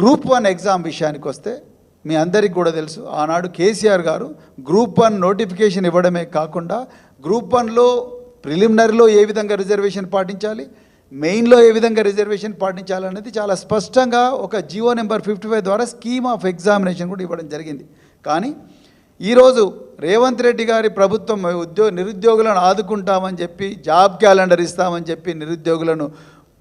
Group one exam విషయానికి వస్తే మీ అందరికి కూడా తెలుసు ఆనాడు కేసీఆర్ గారు గ్రూప్ వన్ నోటిఫికేషన్ ఇవ్వడమే కాకుండా గ్రూప్ వన్లో ప్రిలిమినరీలో ఏ విధంగా రిజర్వేషన్ పాటించాలి మెయిన్లో ఏ విధంగా రిజర్వేషన్ పాటించాలనేది చాలా స్పష్టంగా ఒక జియో నెంబర్ ఫిఫ్టీ ఫైవ్ ద్వారా స్కీమ్ ఆఫ్ ఎగ్జామినేషన్ కూడా ఇవ్వడం జరిగింది. కానీ ఈరోజు రేవంత్ రెడ్డి గారి ప్రభుత్వం ఉద్యోగ నిరుద్యోగులను ఆదుకుంటామని చెప్పి జాబ్ క్యాలెండర్ ఇస్తామని చెప్పి నిరుద్యోగులను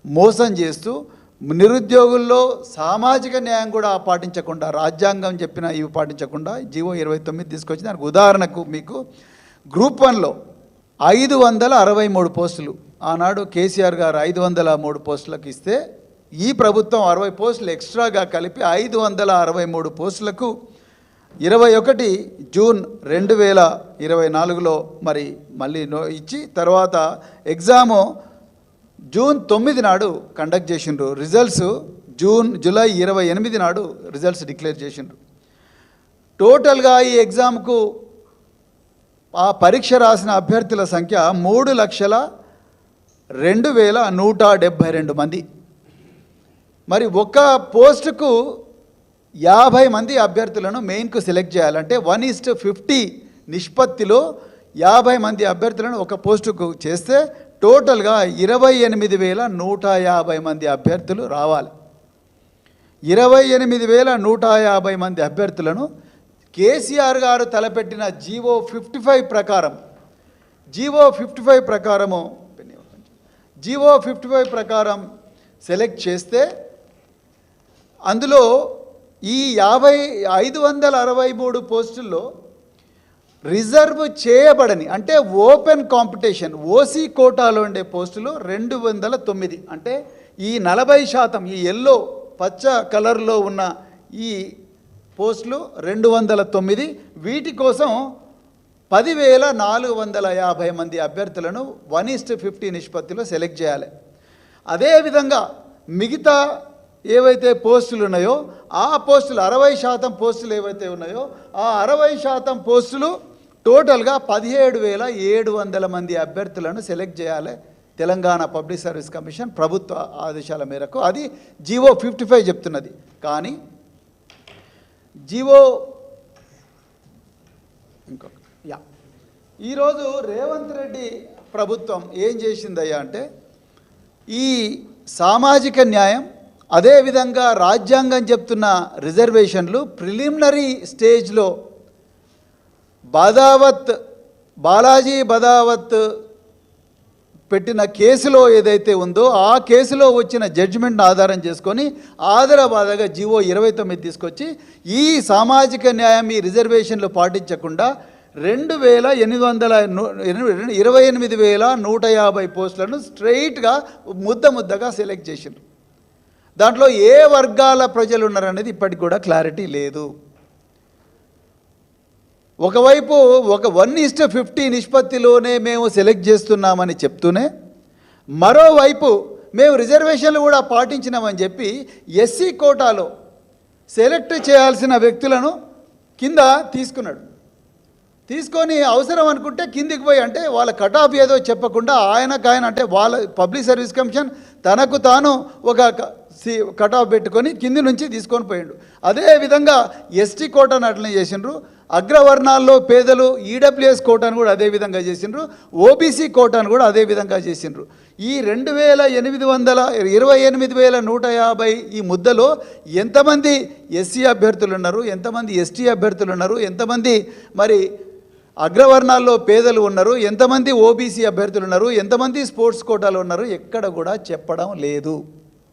మోసం చేస్తూ నిరుద్యోగుల్లో సామాజిక న్యాయం కూడా పాటించకుండా రాజ్యాంగం చెప్పిన ఇవి పాటించకుండా జీవో ఇరవై తొమ్మిది తీసుకొచ్చి దానికి ఉదాహరణకు మీకు గ్రూప్ వన్లో ఐదు వందల అరవై మూడు పోస్టులు. ఆనాడు కేసీఆర్ గారు ఐదు వందల మూడు పోస్టులకు ఇస్తే ఈ ప్రభుత్వం అరవై పోస్టులు ఎక్స్ట్రాగా కలిపి ఐదు వందల అరవై మూడు పోస్టులకు ఇరవై ఒకటి జూన్ రెండు వేల ఇరవై నాలుగులో మరి మళ్ళీ నో ఇచ్చి తర్వాత ఎగ్జాము జూన్ తొమ్మిది నాడు కండక్ట్ చేసిండ్రు. రిజల్ట్స్ జూన్ జూలై ఇరవై ఎనిమిది నాడు రిజల్ట్స్ డిక్లేర్ చేసిండ్రు. టోటల్గా ఈ ఎగ్జామ్కు ఆ పరీక్ష రాసిన అభ్యర్థుల సంఖ్య మూడు లక్షల రెండు వేల నూట డెబ్భై రెండు మంది. మరి ఒక్క పోస్టుకు యాభై మంది అభ్యర్థులను మెయిన్కు సెలెక్ట్ చేయాలంటే వన్ ఈస్ట్ ఫిఫ్టీ నిష్పత్తిలో యాభై మంది అభ్యర్థులను ఒక పోస్టుకు చేస్తే టోటల్గా ఇరవై ఎనిమిది వేల నూట యాభై మంది అభ్యర్థులు రావాలి. ఇరవై ఎనిమిది వేల నూట యాభై మంది అభ్యర్థులను కేసీఆర్ గారు తలపెట్టిన జీవో ఫిఫ్టీ ఫైవ్ ప్రకారం జీవో ఫిఫ్టీ ఫైవ్ ప్రకారము జీవో ఫిఫ్టీ ఫైవ్ ప్రకారం సెలెక్ట్ చేస్తే అందులో ఈ యాభై ఐదు వందల అరవై మూడు పోస్టుల్లో రిజర్వ్ చేయబడని అంటే ఓపెన్ కాంపిటీషన్ ఓసీ కోటాలో ఉండే పోస్టులు రెండు వందల తొమ్మిది. అంటే ఈ నలభై శాతం ఈ ఎల్లో పచ్చ కలర్లో ఉన్న ఈ పోస్టులు రెండు వందల తొమ్మిది. వీటి కోసం పదివేల నాలుగు వందల యాభై మంది అభ్యర్థులను వన్ ఈస్ట్ ఫిఫ్టీ నిష్పత్తిలో సెలెక్ట్ చేయాలి. అదేవిధంగా మిగతా ఏవైతే పోస్టులు ఉన్నాయో ఆ పోస్టులు అరవై శాతం పోస్టులు ఏవైతే ఉన్నాయో ఆ అరవై శాతం పోస్టులు టోటల్గా పదిహేడు వేల ఏడు వందల మంది అభ్యర్థులను సెలెక్ట్ చేయాలి తెలంగాణ పబ్లిక్ సర్వీస్ కమిషన్ ప్రభుత్వ ఆదేశాల మేరకు. అది జీవో ఫిఫ్టీ ఫైవ్ చెప్తున్నది. కానీ జీవో ఇంకొక యా. ఈరోజు రేవంత్ రెడ్డి ప్రభుత్వం ఏం చేసిందయ్యా అంటే ఈ సామాజిక న్యాయం అదేవిధంగా రాజ్యాంగం చెప్తున్న రిజర్వేషన్లు ప్రిలిమినరీ స్టేజ్లో బదావత్ బాలాజీ బదావత్ పెట్టిన కేసులో ఏదైతే ఉందో ఆ కేసులో వచ్చిన జడ్జిమెంట్ని ఆధారం చేసుకొని ఆధారబాధగా జీవో ఇరవై తొమ్మిది తీసుకొచ్చి ఈ సామాజిక న్యాయం ఈ రిజర్వేషన్లు పాటించకుండా రెండు వేల ఎనిమిది వందల ఇరవై ఎనిమిది వేల నూట యాభై పోస్టులను స్ట్రైట్గా ముద్ద ముద్దగా సెలెక్ట్ చేసిండ్రు. దాంట్లో ఏ వర్గాల ప్రజలు ఉన్నారనేది ఇప్పటికి కూడా క్లారిటీ లేదు. ఒకవైపు ఒక వన్ ఇస్ట్ ఫిఫ్టీ నిష్పత్తిలోనే మేము సెలెక్ట్ చేస్తున్నామని చెప్తూనే మరోవైపు మేము రిజర్వేషన్లు కూడా పాటించినామని చెప్పి ఎస్సీ కోటాలో సెలెక్ట్ చేయాల్సిన వ్యక్తులను కింద తీసుకున్నాడు. తీసుకొని అవసరం అనుకుంటే కిందికి పోయి అంటే వాళ్ళ కట్ ఆఫ్ ఏదో చెప్పకుండా ఆయనకు ఆయన అంటే వాళ్ళ పబ్లిక్ సర్వీస్ కమిషన్ తనకు తాను ఒక కట్ ఆఫ్ పెట్టుకొని కింది నుంచి తీసుకొని పోయిండు. అదేవిధంగా ఎస్టీ కోటాను అట్లనే చేసిండ్రు. అగ్రవర్ణాల్లో పేదలు ఈడబ్ల్యూఎస్ కోటాను కూడా అదే విధంగా చేసిండ్రు. ఓబీసీ కోటాను కూడా అదే విధంగా చేసిండ్రు. ఈ రెండు వేల ఎనిమిది వందల ఇరవై ఎనిమిది వేల నూట యాభై ఈ ముద్దలో ఎంతమంది ఎస్సీ అభ్యర్థులు ఉన్నారు? ఎంతమంది ఎస్టీ అభ్యర్థులు ఉన్నారు? ఎంతమంది మరి అగ్రవర్ణాల్లో పేదలు ఉన్నారు? ఎంతమంది ఓబీసీ అభ్యర్థులు ఉన్నారు? ఎంతమంది స్పోర్ట్స్ కోటాలు ఉన్నారు? ఎక్కడ కూడా చెప్పడం లేదు.